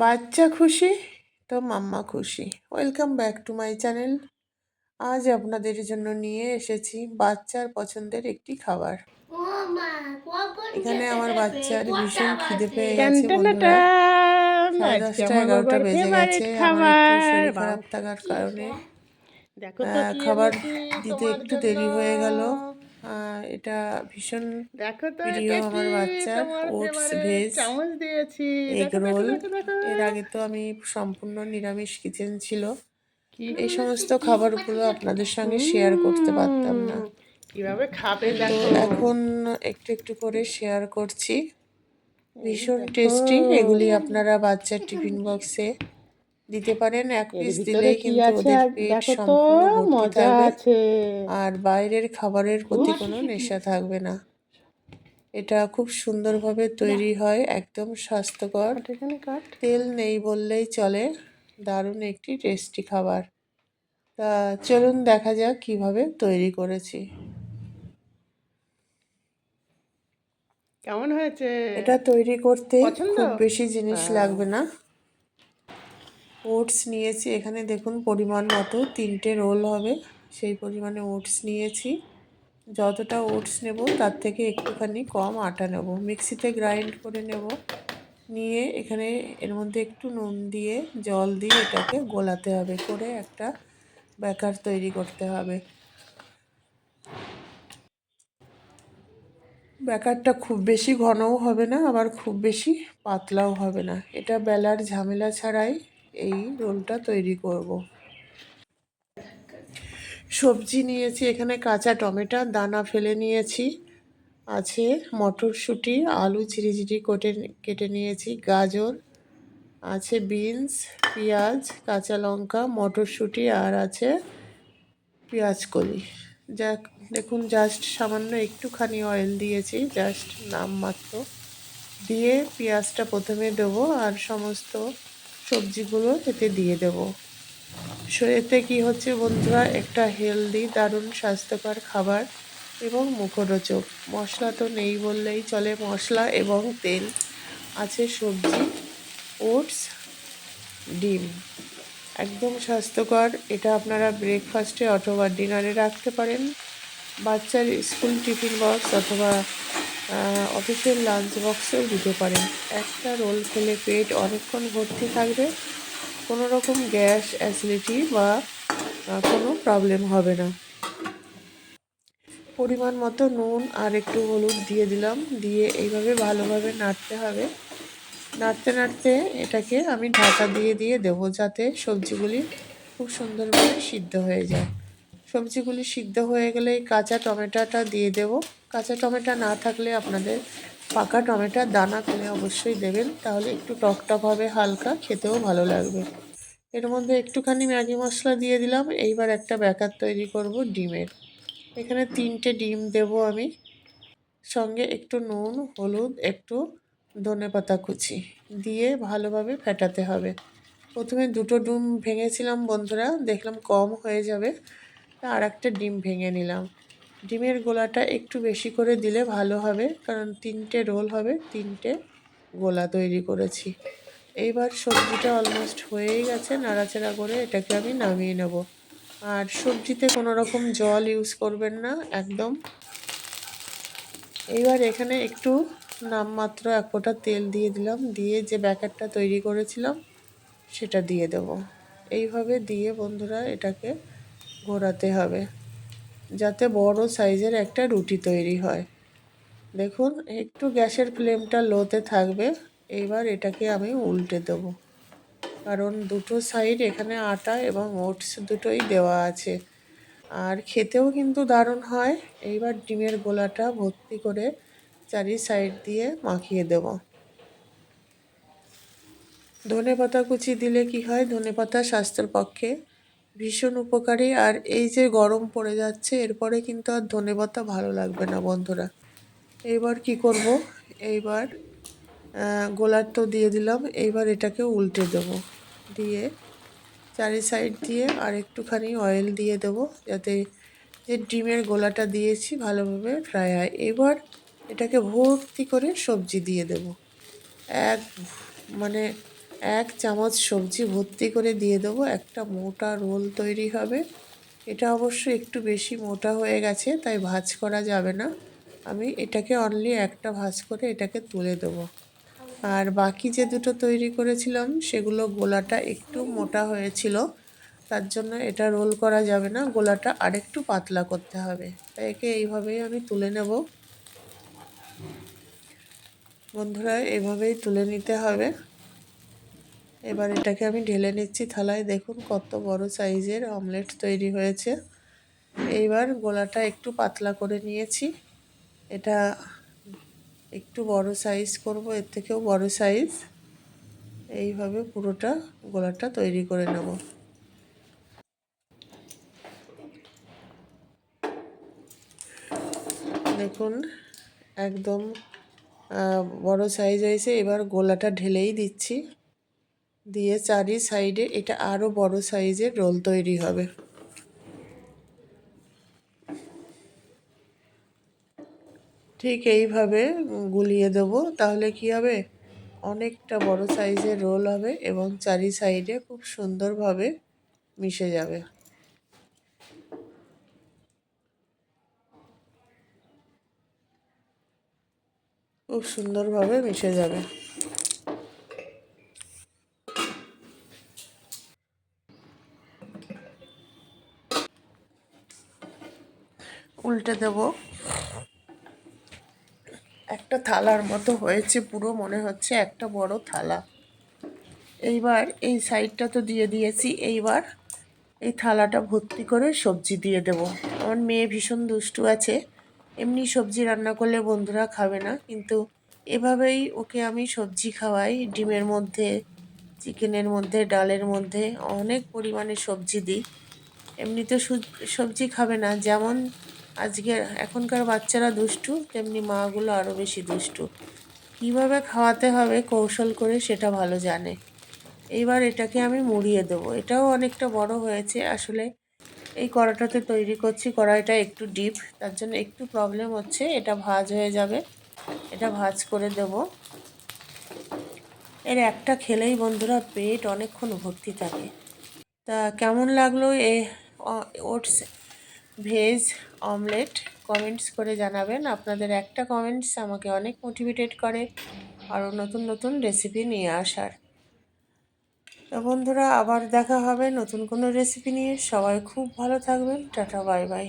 বাচ্চা খুশি তো মাম্মা খুশি। Welcome back to my channel আজ আপনাদের জন্য নিয়ে এসেছি বাচ্চার পছন্দের একটি খাবার। এখানে আমার বাচ্চার ভীষণ খিদে পেয়ে গেছে দশটা এগারোটা বেজে গেছে। আমার খারাপ থাকার কারণে খাবার দিতে একটু দেরি হয়ে গেল। এটা ভীষণ দেখো তো প্রিয় আমার কি? বাচ্চার ওটস ভেজ চামচ দিয়েছি। Egg roll. এর আগে তো আমি সম্পূর্ণ নিরামিষ কিচেন ছিল। এই সমস্ত খাবারগুলো আপনাদের সঙ্গে শেয়ার করতে পারতাম না। কীভাবে খাবে দেখো? এখন একটু একটু করে শেয়ার করছি। ভীষণ টেস্টি এগুলি আপনারা বাচ্চার টিফিন বক্সে দিতে পারেন এক পিস কি কিন্তু ওদের আর পেট সম্পূর্ণ ভর্তি মজা থাকবে। আছে। আর বাইরের খাবারের প্রতি কোনো নেশা থাকবে না। এটা খুব সুন্দরভাবে তৈরি হয় একদম স্বাস্থ্যকর। তেল নেই বললেই চলে দারুণ একটি টেস্টি খাবার। তা চলুন দেখা যাক কীভাবে তৈরি করেছি। কেমন হয়েছে? এটা তৈরি করতে খুব বেশি জিনিস হ্যাঁ। লাগবে না। ওটস নিয়েছি। এখানে দেখুন পরিমাণ মতো তিনটে রোল হবে। সেই পরিমাণে ওটস নিয়েছি। যতটা ওটস নেব তার থেকে একটুখানি কম আটা নেব। মিক্সিতে গ্রাইন্ড করে নেব। নিয়ে এখানে এর মধ্যে একটু নুন দিয়ে, জল দিয়ে এটাকে গোলাতে হবে। করে একটা ব্যাকার তৈরি করতে হবে। ব্যাকারটা খুব বেশি ঘনও হবে না, আবার খুব বেশি পাতলাও হবে না। এটা বেলার ঝামেলা ছাড়াই এই রোলটা তৈরি করব। সবজি নিয়েছি এখানে কাঁচা টমেটো, দানা ফেলে নিয়েছি, আছে মটরশুঁটি, আলু ঝিরি ঝিরি কেটে কেটে নিয়েছি, গাজর, আছে বিনস, পেঁয়াজ, কাঁচা লঙ্কা, মটরশুঁটি আর আছে পেঁয়াজ কলি যাক, দেখুন জাস্ট সামান্য একটুখানি অয়েল দিয়েছি, জাস্ট নামমাত্র দিয়ে পেঁয়াজটা প্রথমে দেবো আর সমস্ত সবজিগুলো এতে দিয়ে দেবো। এতে কী হচ্ছে বন্ধুরা? একটা হেলদি দারুণ, স্বাস্থ্যকর খাবার এবং মুখরোচক। মশলা তো নেই বললেই চলে। মশলা এবং তেল, আছে সবজি, ওটস, ডিম। একদম স্বাস্থ্যকর। এটা আপনারা ব্রেকফাস্টে অথবা ডিনারে রাখতে পারেন। বাচ্চার স্কুল টিফিন বক্স অথবা অফিসের লাঞ্চ বক্সেও দিতে পারেন একটা রোল খেলে পেট অনেকক্ষণ ভর্তি থাকবে। কোনো রকম গ্যাস অ্যাসিডিটি বা কোনো প্রবলেম হবে না। পরিমাণ মতো নুন আর একটু হলুদ দিয়ে দিলাম। দিয়ে এইভাবে ভালোভাবে নাড়তে হবে। নাড়তে নাড়তে এটাকে আমি ঢাকা দিয়ে দিয়ে দেবো যাতে সবজিগুলি খুব সুন্দরভাবে সিদ্ধ হয়ে যায়। সবজিগুলি সিদ্ধ হয়ে গেলে কাঁচা টমেটোটা দিয়ে দেব। কাঁচা টমেটো না থাকলে আপনাদের পাকা টমেটোর দানা ফেলে অবশ্যই দেবেন। তাহলে একটু টক টক হবে হালকা, খেতেও ভালো লাগবে। এর মধ্যে একটুখানি ম্যাগি মশলা দিয়ে দিলাম। এইবার একটা ব্যাকার তৈরি করব ডিমের। এখানে তিনটে ডিম দেব আমি। সঙ্গে একটু নুন, হলুদ, একটু ধনে পাতা কুচি দিয়ে ভালোভাবে ফেটাতে হবে। প্রথমে দুটো ডিম ভেঙেছিলাম বন্ধুরা, দেখলাম কম হয়ে যাবে। আর একটা ডিম ভেঙে নিলাম। ডিমের গোলাটা একটু বেশি করে দিলে ভালো হবে, কারণ তিনটে রোল হবে, তিনটে গোলা তৈরি করেছি। এইবার সবজিটা অলমোস্ট হয়েই গেছে, নাড়াচাড়া করে এটাকে আমি নামিয়ে নেব। আর সবজিতে কোনো রকম জল ইউজ করবেন না, একদম। এইবার এখানে একটু নামমাত্র এক ফোঁটা তেল দিয়ে দিলাম, দিয়ে যে ব্যাকারটা তৈরি করেছিলাম, সেটা দিয়ে দেব। এইভাবে দিয়ে বন্ধুরা এটাকে ঘোরাতে হবে। যাতে বড় সাইজের একটা রুটি তৈরি হয়। দেখুন, একটু গ্যাসের ফ্লেমটা লোতে থাকবে। এইবার এটাকে আমি উল্টে দেবো। কারণ দুটো সাইড এখানে আটা এবং ওটস দুটোই দেওয়া আছে। আর খেতেও কিন্তু দারুণ হয়। এইবার ডিমের গোলাটা ভর্তি করে চারি সাইড দিয়ে মাখিয়ে দেব। ধনে পাতা কুচি দিলে কি হয়? ধনে পাতা স্বাস্থ্যের পক্ষে ভীষণ উপকারী। আর এই যে গরম পড়ে যাচ্ছে, এরপরে কিন্তু আর ধনে পাতা ভালো লাগবে না বন্ধুরা। এইবার কি করব? এইবার গোলার তো দিয়ে দিলাম। এইবার এটাকে উল্টে দেব। দিয়ে চারি সাইড দিয়ে আর একটুখানি অয়েল দিয়ে দেব, যাতে যে ডিমের গোলাটা দিয়েছি ভালোভাবে ফ্রাই হয়। এবার এটাকে ভর্তি করে সবজি দিয়ে দেব। এক মানে এক চামচ সবজি ভর্তি করে দিয়ে দেবো। একটা মোটা রোল তৈরি হবে। এটা অবশ্য একটু বেশি মোটা হয়ে গেছে, তাই ভাজ করা যাবে না। আমি এটাকে অনলি একটা ভাজ করে এটাকে তুলে দেবো। আর বাকি যে দুটো তৈরি করেছিলাম, সেগুলো গোলাটা একটু মোটা হয়েছিল। তার জন্য এটা রোল করা যাবে না, গোলাটা আরেকটু পাতলা করতে হবে। তাই একে এইভাবেই আমি তুলে নেব। বন্ধুরা, এভাবেই তুলে নিতে হবে। এবার এটাকে আমি ঢেলে নিচ্ছি থালায়। দেখুন কত বড় সাইজের অমলেট তৈরি হয়েছে। এইবার গোলাটা একটু পাতলা করে নিয়েছি। এটা একটু বড় সাইজ করব, এর থেকেও বড় সাইজ। এইভাবে পুরোটা গোলাটা তৈরি করে নেব। দেখুন, একদম বড় সাইজ হয়েছে। এবার গোলাটা ঢেলেই দিচ্ছি। দিয়ে চারি সাইডে এটা আরও বড় সাইজের রোল তৈরি হবে। ঠিক এইভাবে গুলিয়ে দেবো, তাহলে কি হবে? অনেকটা বড় সাইজের রোল হবে এবং চারি সাইডে খুব সুন্দরভাবে মিশে যাবে। খুব সুন্দরভাবে মিশে যাবে। উল্টে দেব। একটা থালার মতো হয়েছে পুরো, মনে হচ্ছে একটা বড় থালা। এইবার এই সাইডটা তো দিয়ে দিয়েছি, এইবার এই থালাটা ভর্তি করে সবজি দিয়ে দেব। আমার মেয়ে ভীষণ দুষ্টু আছে, এমনি সবজি রান্না করলে বন্ধুরা খাবে না, কিন্তু এভাবেই ওকে আমি সবজি খাওয়াই, ডিমের মধ্যে, চিকেনের মধ্যে, ডালের মধ্যে অনেক পরিমাণে সবজি দিই। এমনিতে সবজি খাবে না, যেমন আজকে এখনকার বাচ্চারা দুষ্টু, তেমনি মাগুলো আরও বেশি দুষ্টু। কীভাবে খাওয়াতে হবে, কৌশল করে সেটা ভালো জানে। এইবার এটাকে আমি মুড়িয়ে দেবো। এটাও অনেকটা বড় হয়েছে। আসলে এই কড়াটাতে তৈরি করছি, কড়াইটা একটু ডিপ, তার জন্য একটু প্রবলেম হচ্ছে। এটা ভাজ হয়ে যাবে। এটা ভাজ করে দেব। এর একটা খেলেই বন্ধুরা পেট অনেকক্ষণ ভর্তি থাকে। তা কেমন লাগল এ ওটস ভেজ অমলেট কমেন্টস করে জানাবেন। আপনাদের একটা কমেন্টস আমাকে অনেক মোটিভেটেড করে আরও নতুন নতুন রেসিপি নিয়ে আসার। তো বন্ধুরা, আবার দেখা হবে নতুন কোনো রেসিপি নিয়ে। সবাই খুব ভালো থাকবেন। Tata, bye bye.